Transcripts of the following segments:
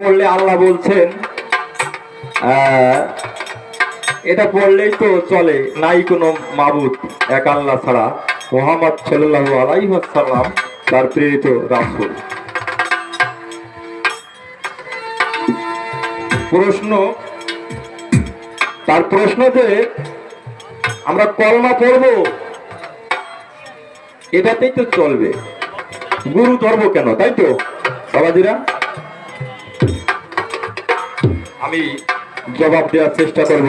পড়লে আল্লাহ বলছেন এটা পড়লেই তো চলে। নাই কোনো মাবুদ, এক আল্লাহ ছাড়া। মোহাম্মদ সাল্লাহ আলাইসাল্লাম তার প্রেরিত রাসুল। প্রশ্ন, তার প্রশ্ন যে, আমরা কলমা পড়ব? এটাতেই তো চলবে। গুরু ধরবো কেন, তাই তো, বাবাজিরা? আমি জবাব দেওয়ার চেষ্টা করব।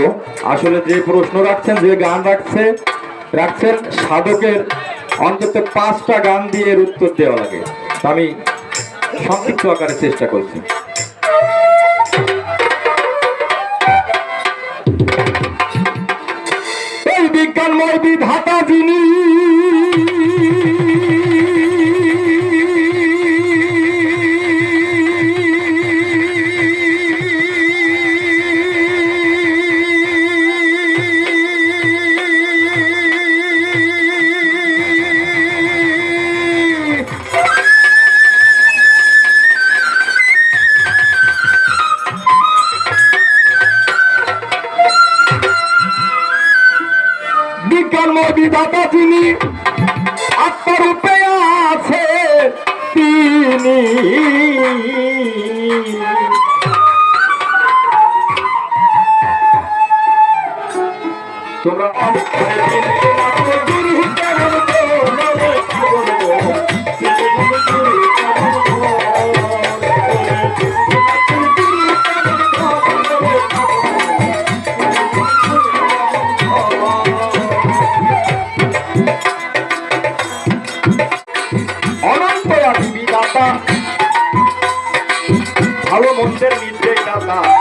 আসলে যে প্রশ্ন রাখছেন, যে গান রাখছে, রাখছেন সাধকের অন্তত পাঁচটা গান দিয়ে উত্তর দেওয়া লাগে। আমি সংক্ষিপ্ত আকারে চেষ্টা করছি। তোমরা ভালো মন্দের নির্দেশ দাতা।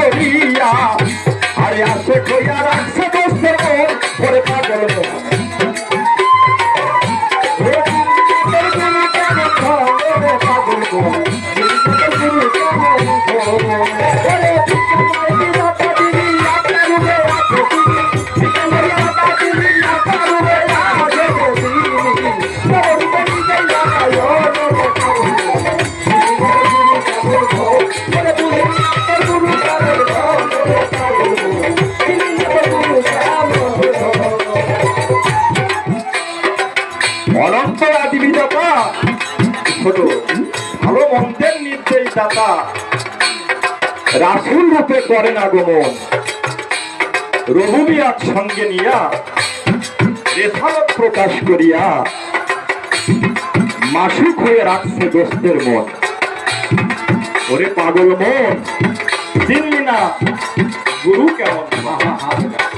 প্রকাশ রাসুল রূপে করেন আগমন রঘুমিয়ার সঙ্গে নিয়া রেখালত প্রকাশ করিয়া মাসুক হয়ে রাখছে দোস্তের মন। ওরে পাগল মন, চিনলি না? গুরু কেমন? ওরে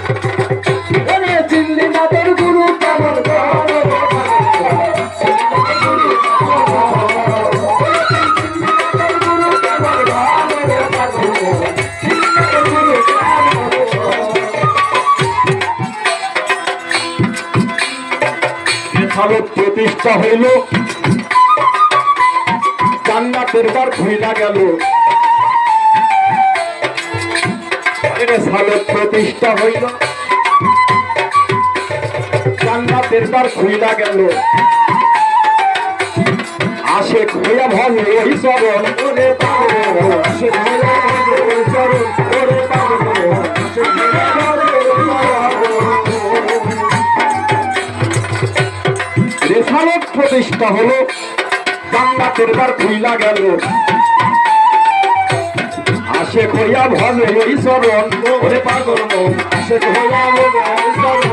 প্রতিষ্ঠা হইল জান্নাতের বার ভুইলা গেল প্রতিষ্ঠা হইল জান্নাতের বার খুইলা গেল আসে খোয়া ভল ওই চরণ ওরে চরণ ওরে রেসালত প্রতিষ্ঠা হলো। জান্নাতের বার খুইলা গেল। আশে করিয়া ভবে ওই চরণ ওরে পাগল আশে করিয়া ভবে ওই চরণ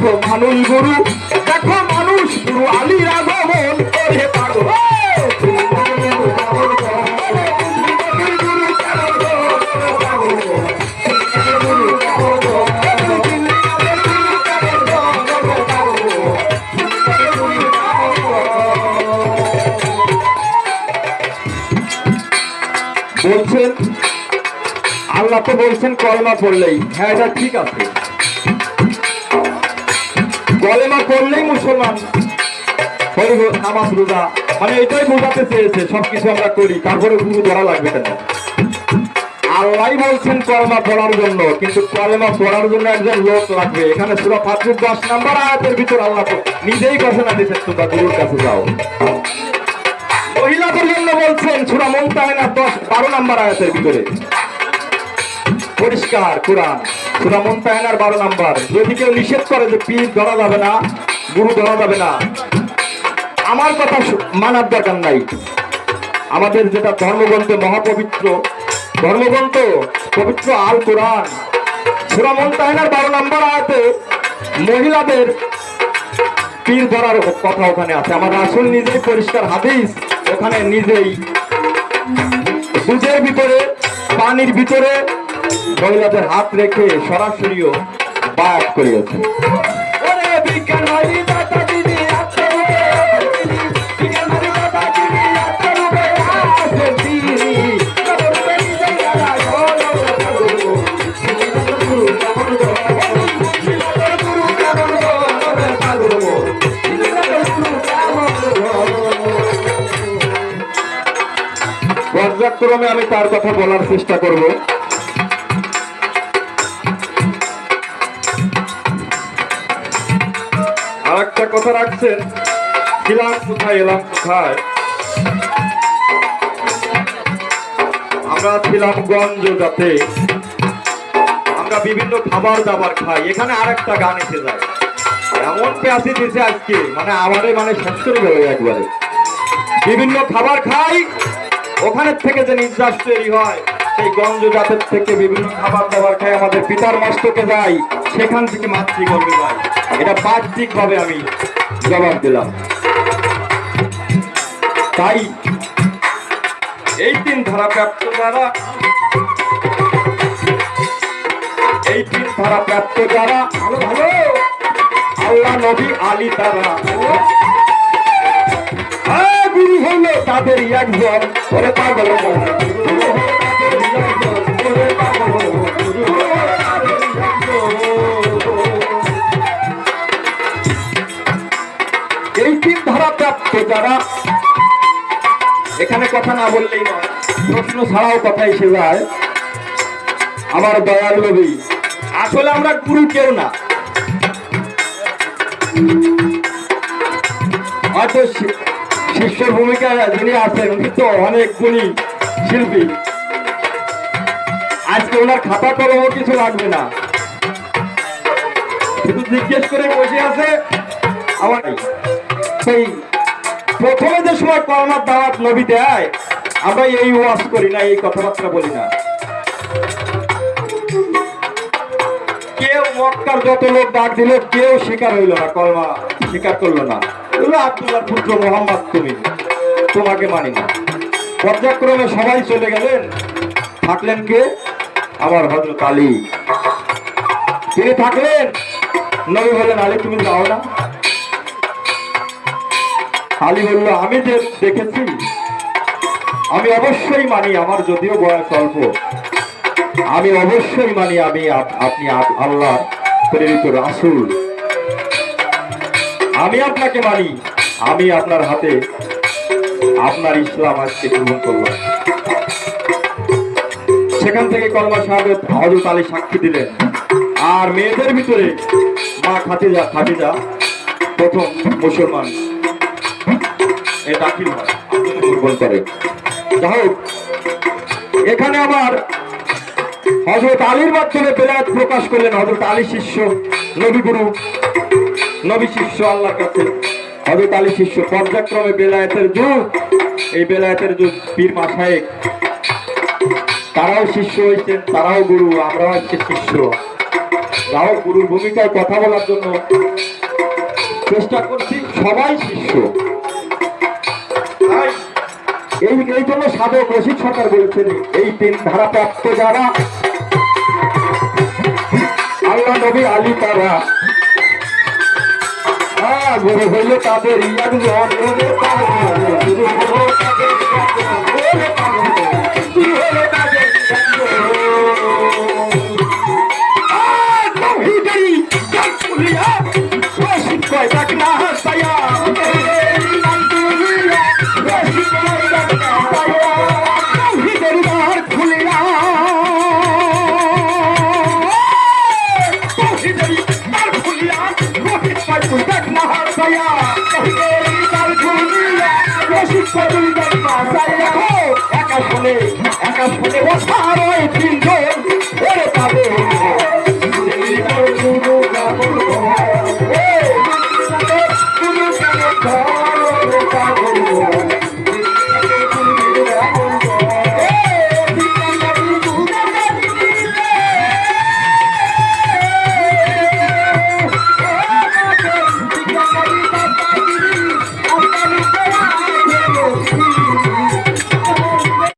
দেখো মানুষ গুরু, দেখো মানুষ গুরু আলী রাঘবন ওরে পাগল বলছেন, আল্লাহ তো বলছেন কলমা পড়লেই। হ্যাঁ এটা ঠিক আছে। কলেমা করলেই মুসলমান। নামাজ, রোজা। মানে এটাই বোঝাতে চেয়েছে, সবকিছু আমরা করি, তারপরে গুরু ধরা লাগবে কেন? আল্লাহ বলছেন কলমা পড়ার জন্য, কিন্তু কলেমা পড়ার জন্য একজন লোক লাগবে। এখানে সুরা ফাতির দশ নাম্বার আয়াতের ভিতর আল্লাহ নিজেই ঘোষণা দিচ্ছেন তোমরা গুরুর কাছে যাও। মহিলাদের জন্য বলছেন, সুরা মমতায়না দশ, বারো নাম্বার আয়াতের ভিতরে। পরিষ্কার, কোরআন। সুরা মমতায়নার বারো নাম্বার। যদি কেউ নিষেধ করে যে পীর ধরা যাবে না, গুরু ধরা যাবে না, আমার কথা মানার দরকার নাই। আমাদের যেটা ধর্মগ্রন্থে মহাপবিত্র, ধর্মগ্রন্থ পবিত্র আল কোরআন সুরা মমতায়নার বারো নাম্বার আয়াতে মহিলাদের পীর ধরার কথা ওখানে আছে। আমার আসল নিজেই পরিষ্কার হাদিস ওখানে নিজেই। দুধের ভিতরে, পানির ভিতরে মহিলাদের হাত রেখে সরাসরিও বায়াত করিয়েছে ওরে বিজ্ঞানী দাদা দিদি আত্মরূপে বিজ্ঞানী দাদা কথা রাখছেন। ছিলাম কোথায়, এলাম কোথায়? আমরা ছিলাম গঞ্জ যাতে আমরা বিভিন্ন খাবার দাবার খাই। এখানে আরেকটা গান এসে যায়। এমন পেঁয়াজি দিয়েছে আজকে মানে আমারে মানে শেষ করে গেল একবারে। বিভিন্ন খাবার খাই ওখানে থেকে যে নির্যাস তৈরি হয়, সেই গঞ্জ জাতের থেকে বিভিন্ন খাবার দাবার খাই, আমাদের পিতার মস্তকে যাই সেখান থেকে মাতৃগর্ভে যাই এটা বাহ্যিক ভাবে আমি জবাব দিলাম। তাই এই তিন ধারা প্রাপ্ত যারা এই তিন ধারা প্রাপ্ত যারা ভালো ভালো। আল্লাহ নবী আলী তারা। হ্যাঁ, গুরু হলো তাদের একজন। ওরে পাগল প্রাপ্ত যারা এখানে কথা না বললেই নয়, প্রশ্ন ছাড়াও কথা এসে যায়। আমার দয়াল নবী, আসলে আমরা গুরু কেউ না। হয়তো শিষ্যের ভূমিকা যিনি আছেন, উনি তো অনেক গুণী শিল্পী। আজকে ওনার খাতা কলমও কিছু লাগবে না। শুধু জিজ্ঞেস করে বসে আছে, আমার সেই প্রথমে যে সময় করোনার দাওয়াত নবী দেয়, আমরা এই ওয়াজ করি না, এই কথাবার্তা বলি না। কেউ মক্কার যত লোক ডাক দিল, কেউ স্বীকার হইল না, কলমা স্বীকার করল না। বলল, আব্দুল্লাহ পুত্র মোহাম্মদ তুমি, তোমাকে মানি না। পর্যায়ক্রমে সবাই চলে গেলেন। থাকলেন কে? আমার হজরত আলী। তিনি থাকলেন। নবী বললেন, আলী, তুমি যাও না। আলী বলল আমি যে দেখেছি, আমি অবশ্যই মানি আমার যদিও বয়স অল্প, আমি অবশ্যই মানি আমি আপনি আল্লাহ প্রেরিত রাসূল। আমি আপনাকে মানি, আমি আপনার হাতে আপনার ইসলাম আজকে গ্রহণ করলাম। সেখান থেকে কলমা শাহাদত হজরত আলী সাক্ষী দিলেন। আর মেয়েদের ভিতরে মা খাতিজা খাতিজা প্রথম মুসলমান। হয়। করে। যাই এখানে আবার হজরত আলীর মাধ্যমে বেলায়াত প্রকাশ করলেন হজরত আলী শিষ্য, নবী গুরু, নবী শিষ্য আল্লাহর কাছে। হজরত আলী শিষ্য পর্যায়ক্রমে বেলায়েতের যুগ, এই বেলায়েতের যুগ পীর মাসায়েক তারাও শিষ্য হয়েছেন, তারাও গুরু, আমরাও আজকে শিষ্য। যাও গুরুর ভূমিকায় কথা বলার জন্য চেষ্টা করছি, সবাই শিষ্য। এই এই জন্য সাধক রশিদ সরকার বলছেন, এই তিন ধারাপ্রাপ্ত যারা, আল্লাহ নবী আলী তারা। হ্যাঁ গুরু হইলে তাদের ইয়াদ তুই ডাক না হাসায়া। একা শুনে একা শুনে বসার ওই তিনজন